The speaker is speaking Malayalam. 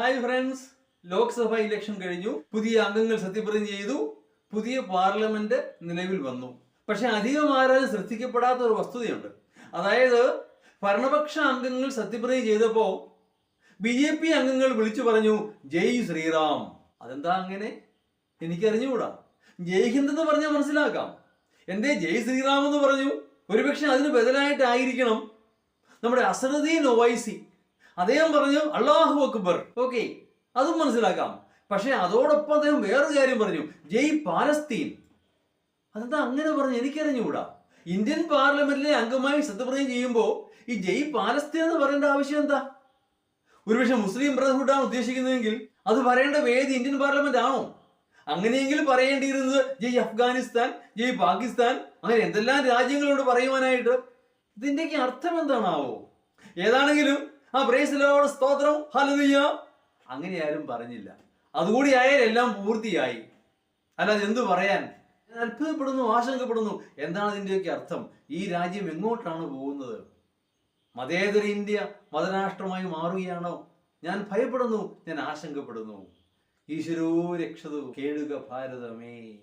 ഹായ് ഫ്രണ്ട്സ് ലോക്സഭ ഇലക്ഷൻ കഴിഞ്ഞു. പുതിയ അംഗങ്ങൾ സത്യപ്രതിജ്ഞ ചെയ്തു. പുതിയ പാർലമെന്റ് നിലവിൽ വന്നു. പക്ഷെ അധികം ആരാലും ശ്രദ്ധിക്കപ്പെടാത്ത ഒരു വസ്തുതയുണ്ട്. അതായത് ഭരണപക്ഷ അംഗങ്ങൾ സത്യപ്രതിജ്ഞ ചെയ്തപ്പോ ബി ജെ പി അംഗങ്ങൾ വിളിച്ചു പറഞ്ഞു ജയ് ശ്രീറാം. അതെന്താ അങ്ങനെ? എനിക്കറിഞ്ഞുകൂടാ. ജയ് ഹിന്ദ് എന്ന് പറഞ്ഞാൽ മനസ്സിലാക്കാം. എന്തേ ജയ് ശ്രീറാം എന്ന് പറഞ്ഞു? ഒരുപക്ഷെ അതിന് ബദലായിട്ടായിരിക്കണം. നമ്മുടെ അസറുദ്ദീൻ ഒവൈസി അദ്ദേഹം പറഞ്ഞു അള്ളാഹു അക്ബർ. ഓക്കെ അതും മനസ്സിലാക്കാം. പക്ഷെ അതോടൊപ്പം അദ്ദേഹം വേറൊരു കാര്യം പറഞ്ഞു ജയ് പാലസ്തീൻ. അതെന്താ അങ്ങനെ പറഞ്ഞു? എനിക്കറിഞ്ഞുകൂടാ. ഇന്ത്യൻ പാർലമെന്റിലെ അംഗമായി സത്യപ്രതിജ്ഞ ചെയ്യുമ്പോൾ ഈ ജയ് പാലസ്തീൻ എന്ന് പറയേണ്ട ആവശ്യം എന്താ? ഒരുപക്ഷെ മുസ്ലിം ബ്രദർഹുഡാണ് ഉദ്ദേശിക്കുന്നതെങ്കിൽ അത് പറയേണ്ട വേദി ഇന്ത്യൻ പാർലമെന്റ് ആണോ? അങ്ങനെയെങ്കിൽ പറയേണ്ടിയിരുന്നത് ജയ് അഫ്ഗാനിസ്ഥാൻ ജയ് പാകിസ്ഥാൻ അങ്ങനെ എന്തെല്ലാം രാജ്യങ്ങളോട് പറയുവാനായിട്ട്? ഇതിന്റെയൊക്കെ അർത്ഥം എന്താണാവോ? ഏതാണെങ്കിലും ആ പ്രേസിലോട് സ്തോത്രം ഹലതിയ അങ്ങനെ ആരും പറഞ്ഞില്ല. അതുകൂടി ആയാൽ എല്ലാം പൂർത്തിയായി. അല്ലാതെ എന്തു പറയാൻ? അത്ഭുതപ്പെടുന്നു ആശങ്കപ്പെടുന്നു. എന്താണ് ഇതിന്റെയൊക്കെ അർത്ഥം? ഈ രാജ്യം എങ്ങോട്ടാണ് പോകുന്നത്? മതേതര ഇന്ത്യ മതരാഷ്ട്രമായി മാറുകയാണോ? ഞാൻ ഭയപ്പെടുന്നു ഞാൻ ആശങ്കപ്പെടുന്നു. ഈശ്വരോ രക്ഷതു കേടുക ഭാരതമേ.